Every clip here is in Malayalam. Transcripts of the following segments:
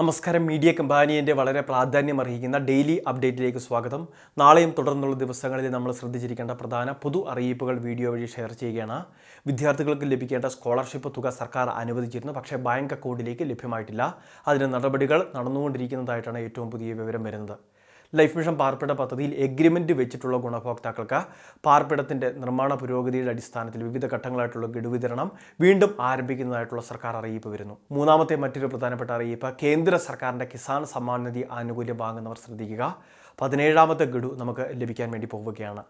നമസ്കാരം. മീഡിയ കമ്പാനിയന്റെ വളരെ പ്രാധാന്യം അർഹിക്കുന്ന ഡെയിലി അപ്ഡേറ്റിലേക്ക് സ്വാഗതം. നാളെയും തുടർന്നുള്ള ദിവസങ്ങളിൽ നമ്മൾ ശ്രദ്ധിച്ചിരിക്കേണ്ട പ്രധാന പൊതു അറിയിപ്പുകൾ വീഡിയോ വഴി ഷെയർ ചെയ്യുകയാണ്. വിദ്യാർത്ഥികൾക്ക് ലഭിക്കേണ്ട സ്കോളർഷിപ്പ് തുക സർക്കാർ അനുവദിച്ചിരുന്നു പക്ഷേ ബാങ്ക് അക്കൗണ്ടിലേക്ക് ലഭ്യമായിട്ടില്ല. അതിന് നടപടികൾ നടന്നുകൊണ്ടിരിക്കുന്നതായിട്ടാണ് ഏറ്റവും പുതിയ വിവരം വരുന്നത്. ലൈഫ് മിഷൻ പാർപ്പിട പദ്ധതിയിൽ എഗ്രിമെന്റ് വെച്ചിട്ടുള്ള ഗുണഭോക്താക്കൾക്ക് പാർപ്പിടത്തിന്റെ നിർമ്മാണ പുരോഗതിയുടെ അടിസ്ഥാനത്തിൽ വിവിധ ഘട്ടങ്ങളായിട്ടുള്ള ഗഡു വിതരണം വീണ്ടും ആരംഭിക്കുന്നതായിട്ടുള്ള സർക്കാർ അറിയിപ്പ് വരുന്നു. മൂന്നാമത്തെ മറ്റൊരു പ്രധാനപ്പെട്ട അറിയിപ്പ് കേന്ദ്ര സർക്കാരിന്റെ കിസാൻ സമ്മാൻ നിധി ആനുകൂല്യം വാങ്ങുന്നവർ ശ്രദ്ധിക്കുക. പതിനേഴാമത്തെ ഗഡു നമുക്ക് ലഭിക്കാൻ വേണ്ടി പോവുകയാണ്.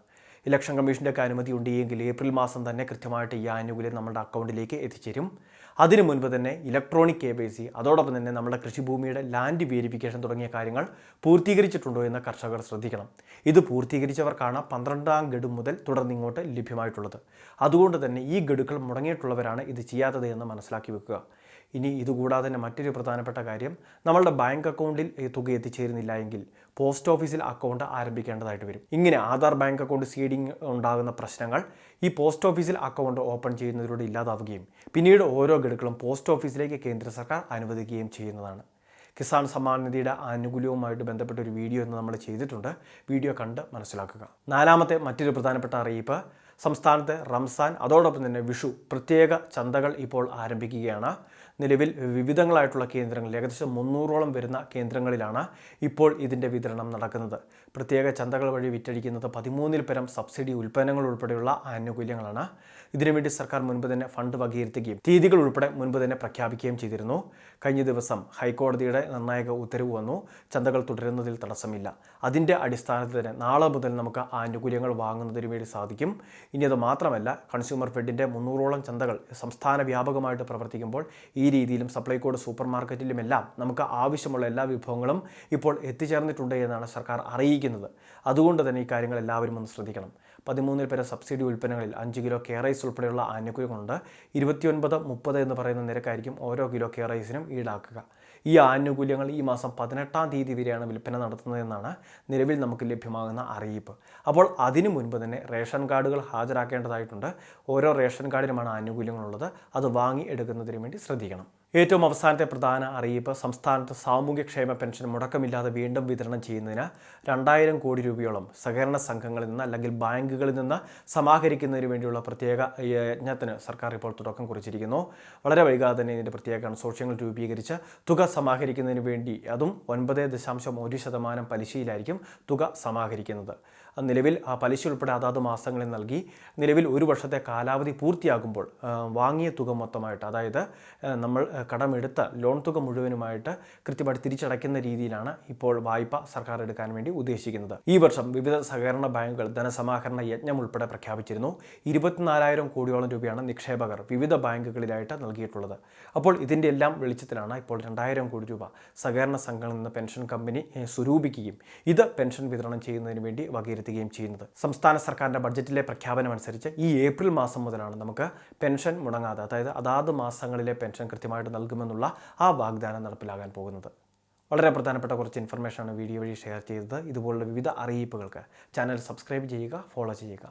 ഇലക്ഷൻ കമ്മീഷന്റെ ഒക്കെ അനുമതി ഉണ്ടെങ്കിൽ ഏപ്രിൽ മാസം തന്നെ കൃത്യമായിട്ട് ഈ ആനുകൂല്യം നമ്മുടെ അക്കൗണ്ടിലേക്ക് എത്തിച്ചേരും. അതിനു മുൻപ് തന്നെ ഇലക്ട്രോണിക് കെ വൈ സി അതോടൊപ്പം തന്നെ നമ്മുടെ കൃഷിഭൂമിയുടെ ലാൻഡ് വേരിഫിക്കേഷൻ തുടങ്ങിയ കാര്യങ്ങൾ പൂർത്തീകരിച്ചിട്ടുണ്ടോ എന്ന് കർഷകർ ശ്രദ്ധിക്കണം. ഇത് പൂർത്തീകരിച്ചവർക്കാണ് പന്ത്രണ്ടാം ഗഡു മുതൽ തുടർന്ന് ഇങ്ങോട്ട് ലഭ്യമായിട്ടുള്ളത്. അതുകൊണ്ട് തന്നെ ഈ ഗഡുക്കൾ മുടങ്ങിയിട്ടുള്ളവരാണ് ഇത് ചെയ്യാത്തത് എന്ന് മനസ്സിലാക്കി വെക്കുക. ഇനി ഇതുകൂടാതെ തന്നെ മറ്റൊരു പ്രധാനപ്പെട്ട കാര്യം നമ്മളുടെ ബാങ്ക് അക്കൗണ്ടിൽ ഈ തുക എത്തിച്ചേരുന്നില്ല എങ്കിൽ പോസ്റ്റ് ഓഫീസിൽ അക്കൗണ്ട് ആരംഭിക്കേണ്ടതായിട്ട് വരും. ഇങ്ങനെ ആധാർ ബാങ്ക് അക്കൗണ്ട് സീഡിംഗ് ഉണ്ടാകുന്ന പ്രശ്നങ്ങൾ ഈ പോസ്റ്റ് ഓഫീസിൽ അക്കൗണ്ട് ഓപ്പൺ ചെയ്യുന്നതിലൂടെ ഇല്ലാതാവുകയും പിന്നീട് ഓരോ ഗഡുക്കളും പോസ്റ്റ് ഓഫീസിലേക്ക് കേന്ദ്ര സർക്കാർ അനുവദിക്കുകയും ചെയ്യുന്നതാണ്. കിസാൻ സമ്മാൻ നിധിയുടെ ആനുകൂല്യവുമായിട്ട് ബന്ധപ്പെട്ട ഒരു വീഡിയോ എന്ന് നമ്മൾ ചെയ്തിട്ടുണ്ട്. വീഡിയോ കണ്ട് മനസ്സിലാക്കുക. നാലാമത്തെ മറ്റൊരു പ്രധാനപ്പെട്ട അറിയിപ്പ് സംസ്ഥാനത്തെ റംസാൻ അതോടൊപ്പം തന്നെ വിഷു പ്രത്യേക ചന്തകൾ ഇപ്പോൾ ആരംഭിക്കുകയാണ്. നിലവിൽ വിവിധങ്ങളായിട്ടുള്ള കേന്ദ്രങ്ങളിൽ ഏകദേശം മുന്നൂറോളം വരുന്ന കേന്ദ്രങ്ങളിലാണ് ഇപ്പോൾ ഇതിന്റെ വിതരണം നടക്കുന്നത്. പ്രത്യേക ചന്തകൾ വഴി വിറ്റഴിക്കുന്നത് പതിമൂന്നിൽ പരം സബ്സിഡി ഉൽപ്പന്നങ്ങൾ ഉൾപ്പെടെയുള്ള ആനുകൂല്യങ്ങളാണ്. ഇതിനുവേണ്ടി സർക്കാർ മുൻപ് തന്നെ ഫണ്ട് വകയിരുത്തുകയും തീയതികൾ ഉൾപ്പെടെ മുൻപ് തന്നെ പ്രഖ്യാപിക്കുകയും ചെയ്തിരുന്നു. കഴിഞ്ഞ ദിവസം ഹൈക്കോടതിയുടെ നിർണായക ഉത്തരവ് വന്നു. ചന്തകൾ തുടരുന്നതിൽ തടസ്സമില്ല. അതിന്റെ അടിസ്ഥാനത്തിൽ തന്നെ നാളെ മുതൽ നമുക്ക് ആനുകൂല്യങ്ങൾ വാങ്ങുന്നതിന് വേണ്ടി സാധിക്കും. ഇനി അത് മാത്രമല്ല കൺസ്യൂമർ ഫെഡിന്റെ മുന്നൂറോളം ചന്തകൾ സംസ്ഥാന വ്യാപകമായിട്ട് പ്രവർത്തിക്കുമ്പോൾ ഈ രീതിയിലും സപ്ലൈകോഡ് സൂപ്പർ മാർക്കറ്റിലുമെല്ലാം നമുക്ക് ആവശ്യമുള്ള എല്ലാ വിഭവങ്ങളും ഇപ്പോൾ എത്തിച്ചേർന്നിട്ടുണ്ട് എന്നാണ് സർക്കാർ അറിയിക്കുന്നത്. അതുകൊണ്ട് തന്നെ ഈ കാര്യങ്ങൾ എല്ലാവരും ഒന്ന് ശ്രദ്ധിക്കണം. പതിമൂന്നിൽ പേരെ സബ്സിഡി ഉൽപ്പന്നങ്ങളിൽ അഞ്ച് കിലോ കെ റൈസ് ഉൾപ്പെടെയുള്ള ആനുകൂല്യങ്ങളുണ്ട്. ഇരുപത്തിയൊൻപത് മുപ്പത് എന്ന് പറയുന്ന നിരക്കായിരിക്കും ഓരോ കിലോ കെ റൈസിനും ഈടാക്കുക. ഈ ആനുകൂല്യങ്ങൾ ഈ മാസം പതിനെട്ടാം തീയതി വരെയാണ് വിൽപ്പന നടത്തുന്നതെന്നാണ് നിലവിൽ നമുക്ക് ലഭ്യമാകുന്ന അറിയിപ്പ്. അപ്പോൾ അതിനു മുൻപ് തന്നെ റേഷൻ കാർഡുകൾ ഹാജരാക്കേണ്ടതായിട്ടുണ്ട്. ഓരോ റേഷൻ കാർഡിനുമാണ് ആനുകൂല്യങ്ങളുള്ളത്. അത് വാങ്ങി എടുക്കുന്നതിന് വേണ്ടി ശ്രദ്ധിക്കണം. കാണും ഏറ്റവും അവസാനത്തെ പ്രധാന അറിയിപ്പ് സംസ്ഥാനത്ത് സാമൂഹ്യക്ഷേമ പെൻഷൻ മുടക്കമില്ലാതെ വീണ്ടും വിതരണം ചെയ്യുന്നതിന് രണ്ടായിരം കോടി രൂപയോളം സഹകരണ സംഘങ്ങളിൽ നിന്ന് അല്ലെങ്കിൽ ബാങ്കുകളിൽ നിന്ന് സമാഹരിക്കുന്നതിന് വേണ്ടിയുള്ള പ്രത്യേക യജ്ഞത്തിന് സർക്കാർ ഇപ്പോൾ തുടക്കം കുറിച്ചിരിക്കുന്നു. വളരെ വൈകാതെ തന്നെ ഇതിന്റെ പ്രത്യേക കൺസോർഷ്യങ്ങൾ രൂപീകരിച്ച് തുക സമാഹരിക്കുന്നതിന് വേണ്ടി അതും ഒൻപത് ദശാംശം ഒരു ശതമാനം പലിശയിലായിരിക്കും തുക സമാഹരിക്കുന്നത്. നിലവിൽ ആ പലിശ ഉൾപ്പെടെ അതാത് മാസങ്ങളിൽ നൽകി നിലവിൽ ഒരു വർഷത്തെ കാലാവധി പൂർത്തിയാകുമ്പോൾ വാങ്ങിയ തുക മൊത്തമായിട്ട് അതായത് നമ്മൾ കടമെടുത്ത ലോൺ തുക മുഴുവനുമായിട്ട് കൃത്യമായിട്ട് തിരിച്ചടയ്ക്കുന്ന രീതിയിലാണ് ഇപ്പോൾ വായ്പ സർക്കാർ എടുക്കാൻ വേണ്ടി ഉദ്ദേശിക്കുന്നത്. ഈ വർഷം വിവിധ സഹകരണ ബാങ്കുകൾ ധനസമാഹരണ യജ്ഞം ഉൾപ്പെടെ പ്രഖ്യാപിച്ചിരുന്നു. ഇരുപത്തിനാലായിരം കോടിയോളം രൂപയാണ് നിക്ഷേപകർ വിവിധ ബാങ്കുകളിലായിട്ട് നൽകിയിട്ടുള്ളത്. അപ്പോൾ ഇതിന്റെ എല്ലാം വെളിച്ചത്തിലാണ് ഇപ്പോൾ രണ്ടായിരം കോടി രൂപ സഹകരണ സംഘങ്ങളിൽ നിന്ന് പെൻഷൻ കമ്പനി സ്വരൂപിക്കുകയും ഇത് പെൻഷൻ വിതരണം ചെയ്യുന്നതിന് വേണ്ടി വകയിരുത്തുകയും ചെയ്യുന്നത്. സംസ്ഥാന സർക്കാരിന്റെ ബഡ്ജറ്റിലെ പ്രഖ്യാപനം അനുസരിച്ച് ഈ ഏപ്രിൽ മാസം മുതലാണ് നമുക്ക് പെൻഷൻ മുടങ്ങാതെ അതായത് അതാത് മാസങ്ങളിലെ പെൻഷൻ കൃത്യമായിട്ട് നൽകുമെന്നുള്ള ആ വാഗ്ദാനം നടപ്പിലാകാൻ പോകുന്നത്. വളരെ പ്രധാനപ്പെട്ട കുറച്ച് ഇൻഫർമേഷനാണ് വീഡിയോ വഴി ഷെയർ ചെയ്തത്. ഇതുപോലുള്ള വിവിധ അറിയിപ്പുകൾക്ക് ചാനൽ സബ്സ്ക്രൈബ് ചെയ്യുക ഫോളോ ചെയ്യുക.